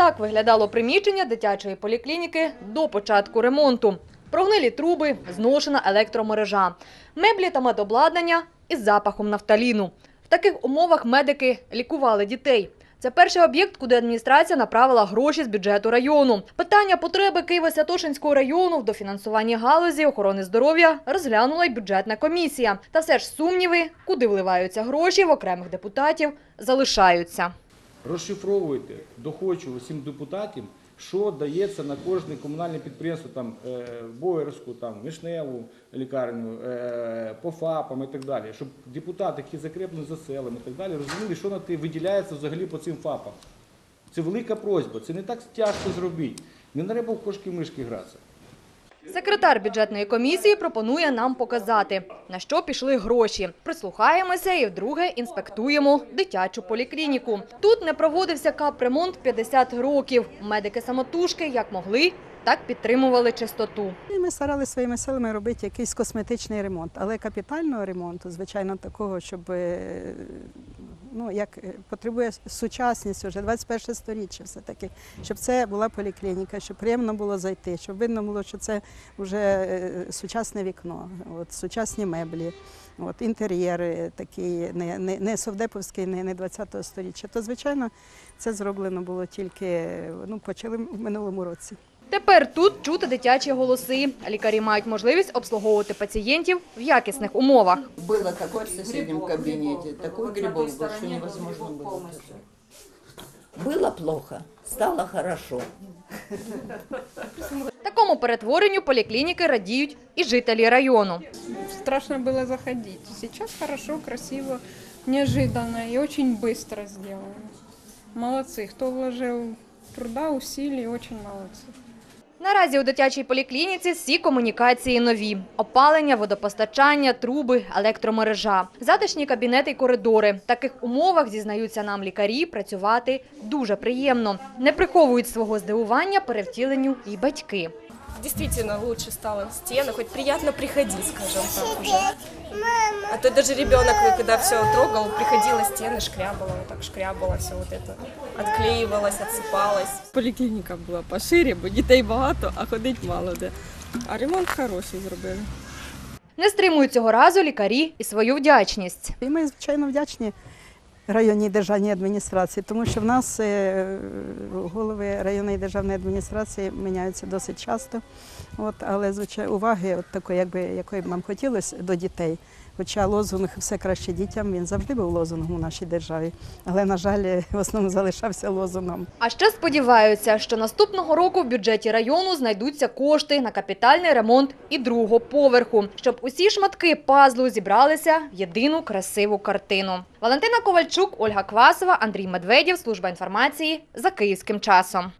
Так виглядало приміщення дитячої поліклініки до початку ремонту. Прогнилі труби, зношена електромережа, меблі та медобладнання із запахом нафталіну. В таких умовах медики лікували дітей. Це перший об'єкт, куди адміністрація направила гроші з бюджету району. Питання потреби Києво-Святошинського району в дофінансуванні галузі охорони здоров'я розглянула й бюджетна комісія. Та все ж сумніви, куди вливаються гроші в окремих депутатів, залишаються. Розшифровуйте доходчиво всім депутатам, що дається на кожне комунальне підприємство, там, е, Боярську, там, Вишневу лікарню, е, по ФАПам і так далі, щоб депутати, які закріплені за селами і так далі, розуміли, що на те виділяється взагалі по цим ФАПам. Це велика просьба, це не так тяжко зробити. Не треба в кошки-мишки гратися. Секретар бюджетної комісії пропонує нам показати, на що пішли гроші. Прислухаємося і вдруге інспектуємо дитячу поліклініку. Тут не проводився капремонт 50 років. Медики самотужки як могли, так підтримували чистоту. Ми старалися своїми силами робити якийсь косметичний ремонт, але капітального ремонту, звичайно, такого, щоб е, ну, як е, потребує сучасність вже 21 сторіччя все-таки, щоб це була поліклініка, щоб приємно було зайти, щоб видно було, що це вже е, сучасне вікно, от, сучасні меблі. От, інтер'єр такий, не, не, не совдеповський, не, не 20-го сторіччя. То, звичайно, це зроблено було тільки, ну, почали в минулому році. Тепер тут чути дитячі голоси. Лікарі мають можливість обслуговувати пацієнтів в якісних умовах. Было такое в соседнем кабинете, такой грибок был, что невозможно было. Было плохо, стало хорошо. Такому перетворенню поліклініки радіють і жителі району. страшно было заходить. Сейчас хорошо, красиво, неожиданно и очень быстро сделано. Молодцы, кто вложил труда, усилий, очень молодцы. Наразі у дитячій поліклініці всі комунікації нові: опалення, водопостачання, труби, електромережа, затишні кабінети й коридори. В таких умовах зізнаються нам лікарі. Працювати дуже приємно. Не приховують свого здивування перевтіленню і батьки действительно лучше стало стены, хоть приятно приходить, скажем так уже. А то даже ребенок, когда все трогал, приходила стены, шкрябала, вот так шкрябала все вот это, отклеивалось, отсыпалось. Поліклініка була поширі, бо дітей багато, а ходить мало де. А ремонт хороший зробили. Не стримують цього разу лікарі і свою вдячність. І ми, звичайно, вдячні районній державній адміністрації, тому що в нас е, голови районної державної адміністрації міняються досить часто. От, але звичайно, уваги от такої, якби, якої б нам хотілося до дітей. Хоча лозунг все краще дітям, він завжди був лозунгом у нашій державі. Але, на жаль, в основному залишався лозунгом. А ще сподіваються, що наступного року в бюджеті району знайдуться кошти на капітальний ремонт і другого поверху, щоб усі шматки пазлу зібралися в єдину красиву картину. Валентина Ковальчук, Ольга Квасова, Андрій Медведєв, служба інформації за київським часом.